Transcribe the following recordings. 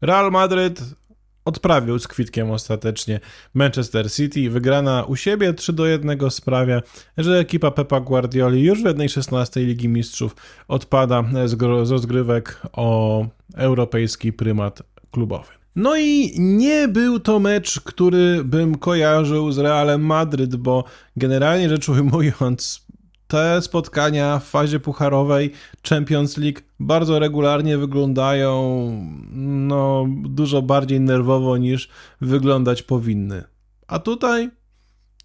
Real Madryd odprawił z kwitkiem ostatecznie Manchester City. Wygrana u siebie 3 do 1 sprawia, że ekipa Pepa Guardioli już w 1-16 Ligi Mistrzów odpada z rozgrywek o europejski prymat klubowy. No i nie był to mecz, który bym kojarzył z Realem Madryt, bo generalnie rzecz ujmując, te spotkania w fazie pucharowej Champions League bardzo regularnie wyglądają no, dużo bardziej nerwowo niż wyglądać powinny. A tutaj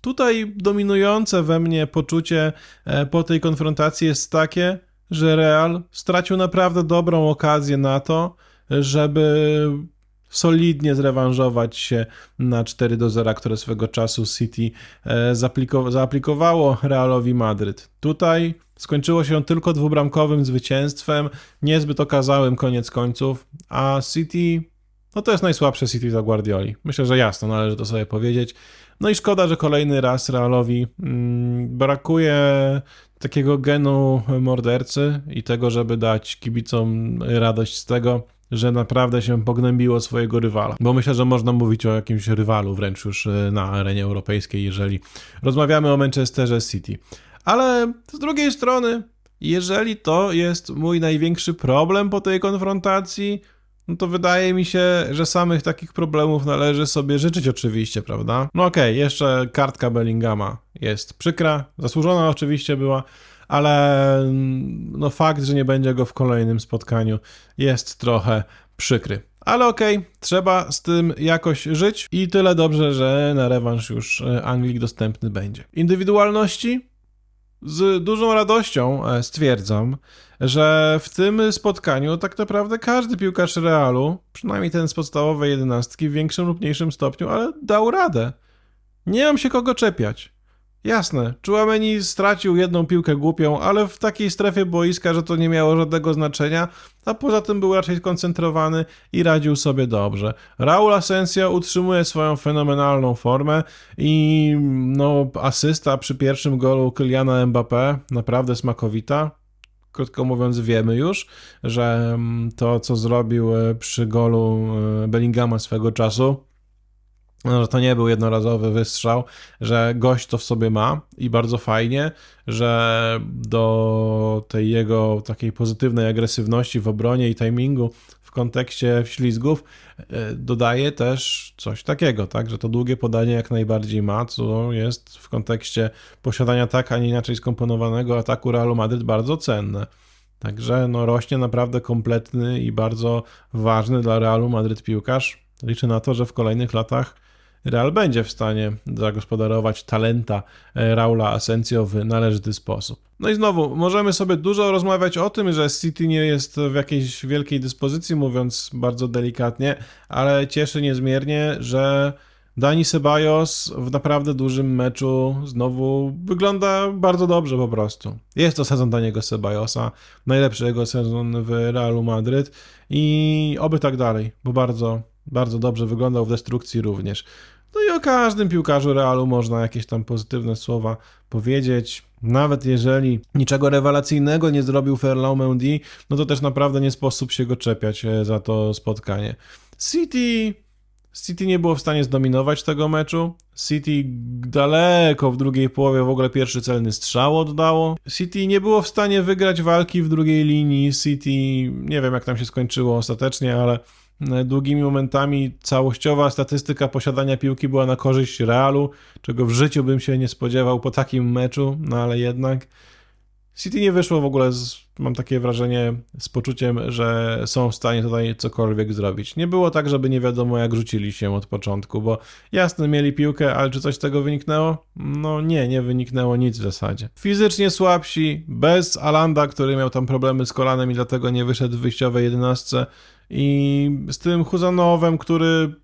Tutaj dominujące we mnie poczucie e, po tej konfrontacji jest takie, że Real stracił naprawdę dobrą okazję na to, żeby solidnie zrewanżować się na 4 do 0, które swego czasu City e, zaapliko- zaaplikowało Realowi Madryt. Tutaj skończyło się tylko dwubramkowym zwycięstwem, niezbyt okazałym koniec końców, a City no to jest najsłabsze City za Guardioli. Myślę, że jasno należy to sobie powiedzieć. No i szkoda, że kolejny raz Realowi mm, brakuje takiego genu mordercy i tego, żeby dać kibicom radość z tego, że naprawdę się pognębiło swojego rywala. Bo myślę, że można mówić o jakimś rywalu wręcz już e, na arenie europejskiej, jeżeli rozmawiamy o Manchesterze City. Ale z drugiej strony, jeżeli to jest mój największy problem po tej konfrontacji, no to wydaje mi się, że samych takich problemów należy sobie życzyć oczywiście, prawda? No okej, jeszcze kartka Bellingama jest przykra, zasłużona oczywiście była, ale mm, no fakt, że nie będzie go w kolejnym spotkaniu jest trochę przykry. Ale okej, trzeba z tym jakoś żyć i tyle dobrze, że na rewanż już e, Anglik dostępny będzie. Indywidualności? Z dużą radością e, stwierdzam, że w tym spotkaniu tak naprawdę każdy piłkarz Realu, przynajmniej ten z podstawowej jedenastki, w większym lub mniejszym stopniu, ale dał radę. Nie mam się kogo czepiać. Jasne, Chouameni stracił jedną piłkę głupią, ale w takiej strefie boiska, że to nie miało żadnego znaczenia, a poza tym był raczej skoncentrowany i radził sobie dobrze. Raul Asensio utrzymuje swoją fenomenalną formę i no, asysta przy pierwszym golu Kyliana Mbappé naprawdę smakowita. Krótko mówiąc, wiemy już, że mm, to, co zrobił e, przy golu e, Bellingama swego czasu, że to nie był jednorazowy wystrzał, że gość to w sobie ma i bardzo fajnie, że do tej jego takiej pozytywnej agresywności w obronie i timingu w kontekście ślizgów e, dodaje też coś takiego, tak, że to długie podanie jak najbardziej ma, co jest w kontekście posiadania tak, a nie inaczej skomponowanego ataku Realu Madryt bardzo cenne. Także no, rośnie naprawdę kompletny i bardzo ważny dla Realu Madryt piłkarz. Liczę na to, że w kolejnych latach Real będzie w stanie zagospodarować talenta e, Raula Asensio w należyty sposób. No i znowu, możemy sobie dużo rozmawiać o tym, że City nie jest w jakiejś wielkiej dyspozycji, mówiąc bardzo delikatnie, ale cieszy niezmiernie, że Dani Ceballos w naprawdę dużym meczu znowu wygląda bardzo dobrze po prostu. Jest to sezon Daniego Ceballosa, najlepszy jego sezon w Realu Madryt i oby tak dalej, bo bardzo, bardzo dobrze wyglądał w destrukcji również. No i o każdym piłkarzu Realu można jakieś tam pozytywne słowa powiedzieć. Nawet jeżeli niczego rewelacyjnego nie zrobił Ferland Mendy, no to też naprawdę nie sposób się go czepiać e, za to spotkanie. City City nie było w stanie zdominować tego meczu. City daleko w drugiej połowie w ogóle pierwszy celny strzał oddało. City nie było w stanie wygrać walki w drugiej linii. City, nie wiem jak tam się skończyło ostatecznie, ale długimi momentami całościowa statystyka posiadania piłki była na korzyść Realu, czego w życiu bym się nie spodziewał po takim meczu, no ale jednak City nie wyszło w ogóle, z, mam takie wrażenie, z poczuciem, że są w stanie tutaj cokolwiek zrobić. Nie było tak, żeby nie wiadomo jak rzucili się od początku, bo jasne, mieli piłkę, ale czy coś z tego wyniknęło? No nie, nie wyniknęło nic w zasadzie. Fizycznie słabsi, bez Alanda, który miał tam problemy z kolanem i dlatego nie wyszedł w wyjściowej 11 i z tym Huzanowem, który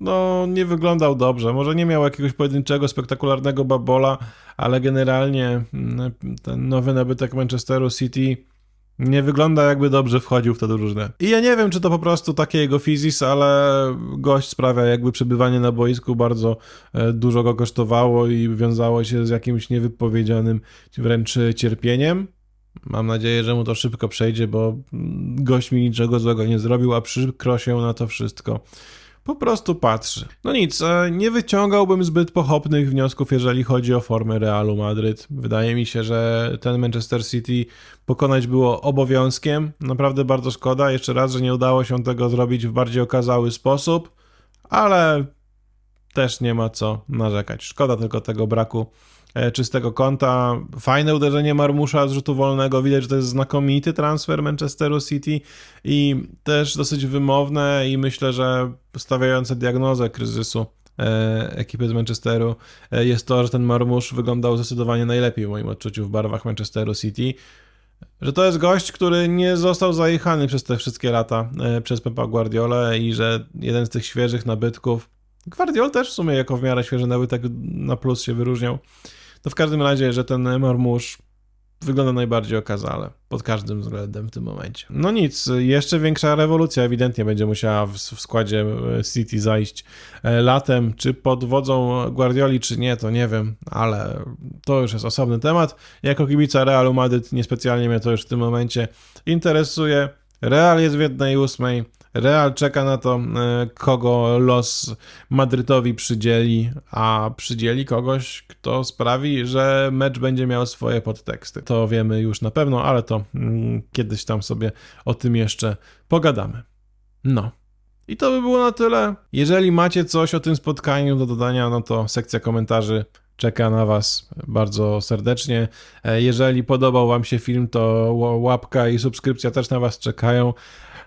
no, nie wyglądał dobrze. Może nie miał jakiegoś pojedynczego, spektakularnego babola, ale generalnie mm, ten nowy nabytek Manchesteru City nie wygląda jakby dobrze wchodził w tę drużynę. I ja nie wiem, czy to po prostu takie jego fizis, ale gość sprawia jakby przebywanie na boisku bardzo e, dużo go kosztowało i wiązało się z jakimś niewypowiedzianym wręcz cierpieniem. Mam nadzieję, że mu to szybko przejdzie, bo mm, gość mi niczego złego nie zrobił, a przykro się na to wszystko. Po prostu patrzy. No nic, e, nie wyciągałbym zbyt pochopnych wniosków, jeżeli chodzi o formę Realu Madryt. Wydaje mi się, że ten Manchester City pokonać było obowiązkiem. Naprawdę bardzo szkoda. Jeszcze raz, że nie udało się tego zrobić w bardziej okazały sposób, ale też nie ma co narzekać. Szkoda tylko tego braku czystego kąta. Fajne uderzenie Marmusza z rzutu wolnego. Widać, że to jest znakomity transfer Manchesteru City i też dosyć wymowne i myślę, że stawiające diagnozę kryzysu e, ekipy z Manchesteru e, jest to, że ten Marmusz wyglądał zdecydowanie najlepiej w moim odczuciu w barwach Manchesteru City. Że to jest gość, który nie został zajechany przez te wszystkie lata e, przez Pepa Guardiola i że jeden z tych świeżych nabytków Guardiol też w sumie jako w miarę świeży nabytek na plus się wyróżniał. To w każdym razie, że ten Marmusz wygląda najbardziej okazale pod każdym względem w tym momencie. No nic, jeszcze większa rewolucja ewidentnie będzie musiała w, w składzie City zajść e, latem. Czy pod wodzą Guardioli, czy nie, to nie wiem, ale to już jest osobny temat. Jako kibica Realu Madryt niespecjalnie mnie to już w tym momencie interesuje. Real jest w jednej ósmej. Real czeka na to, e, kogo los Madrytowi przydzieli, a przydzieli kogoś, kto sprawi, że mecz będzie miał swoje podteksty. To wiemy już na pewno, ale to mm, kiedyś tam sobie o tym jeszcze pogadamy. No. I to by było na tyle. Jeżeli macie coś o tym spotkaniu do dodania, no to sekcja komentarzy czeka na Was bardzo serdecznie. E, Jeżeli podobał Wam się film, to łapka i subskrypcja też na Was czekają.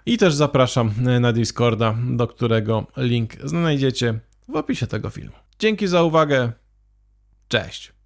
I też zapraszam e, na Discorda, do którego link znajdziecie w opisie tego filmu. Dzięki za uwagę. Cześć.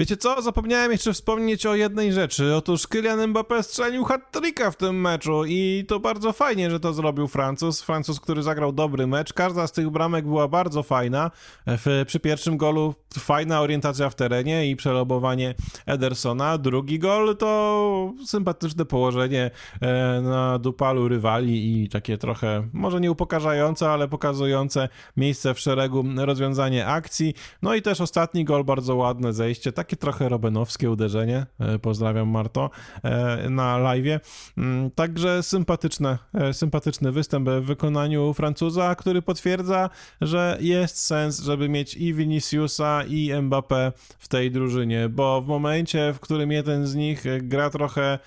Wiecie co? Zapomniałem jeszcze wspomnieć o jednej rzeczy. Otóż Kylian Mbappé strzelił hat-tricka w tym meczu i to bardzo fajnie, że to zrobił Francuz. Francuz, który zagrał dobry mecz. Każda z tych bramek była bardzo fajna. W, przy pierwszym golu fajna orientacja w terenie i przelobowanie Edersona. Drugi gol to sympatyczne położenie e, na dupalu rywali i takie trochę, może nie upokarzające, ale pokazujące miejsce w szeregu rozwiązanie akcji. No i też ostatni gol, bardzo ładne zejście, takie trochę robenowskie uderzenie. E, Pozdrawiam Marto e, na live. Mm, Także sympatyczne, e, sympatyczny występ w wykonaniu Francuza, który potwierdza, że jest sens, żeby mieć i Viniciusa, i Mbappé w tej drużynie, bo w momencie, w którym jeden z nich gra trochę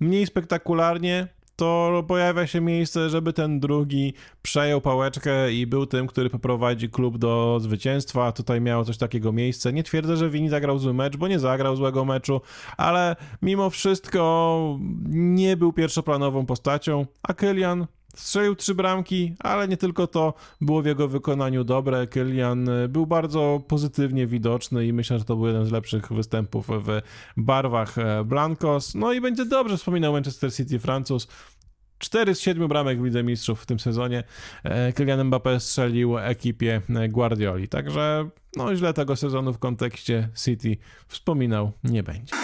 mniej spektakularnie, to pojawia się miejsce, żeby ten drugi przejął pałeczkę i był tym, który poprowadzi klub do zwycięstwa. Tutaj miało coś takiego miejsce. Nie twierdzę, że Vini zagrał zły mecz, bo nie zagrał złego meczu, ale mimo wszystko nie był pierwszoplanową postacią, a Kylian Strzelił trzy bramki, ale nie tylko to było w jego wykonaniu dobre. Kylian y, był bardzo pozytywnie widoczny i myślę, że to był jeden z lepszych występów w barwach e, Blancos. No i będzie dobrze wspominał Manchester City Francuz. 4 z 7 bramek w Lidze Mistrzów w tym sezonie e, Kylian Mbappé strzelił ekipie e, Guardioli. Także no źle tego sezonu w kontekście City wspominał nie będzie.